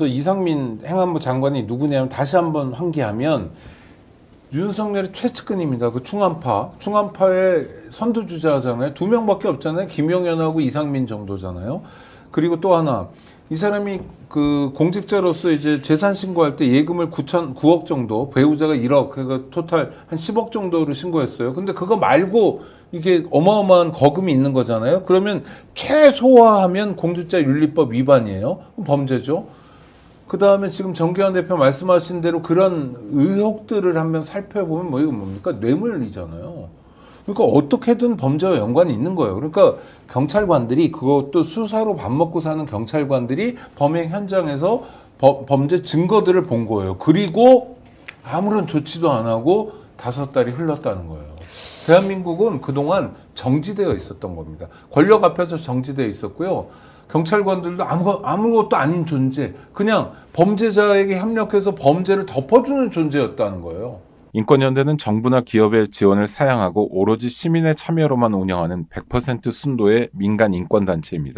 그래서 이상민 행안부 장관이 누구냐면 다시 한번 환기하면 윤석열의 최측근입니다. 그 충암파, 충암파의 선두주자잖아요. 두 명밖에 없잖아요. 김용현하고 이상민 정도잖아요. 그리고 또 하나 이 사람이 그 공직자로서 이제 재산 신고할 때 예금을 9천 9억 정도, 배우자가 1억, 그러니까 토탈 한 10억 정도로 신고했어요. 근데 그거 말고 이게 어마어마한 거금이 있는 거잖아요. 그러면 최소화하면 공직자 윤리법 위반이에요. 범죄죠. 그 다음에 지금 정기환 대표 말씀하신 대로 그런 의혹들을 한번 살펴보면 뭐 이거 뭡니까 뇌물이잖아요. 그러니까 어떻게든 범죄와 연관이 있는 거예요. 그러니까 경찰관들이 그것도 수사로 밥 먹고 사는 경찰관들이 범행 현장에서 버- 범죄 증거들을 본 거예요. 그리고 아무런 조치도 안 하고 다섯 달이 흘렀다는 거예요. 대한민국은 그동안 정지되어 있었던 겁니다. 권력 앞에서 정지되어 있었고요. 경찰관들도 아무, 아무것도 아닌 존재, 그냥 범죄자에게 협력해서 범죄를 덮어주는 존재였다는 거예요. 인권연대는 정부나 기업의 지원을 사양하고 오로지 시민의 참여로만 운영하는 100% 순도의 민간 인권단체입니다.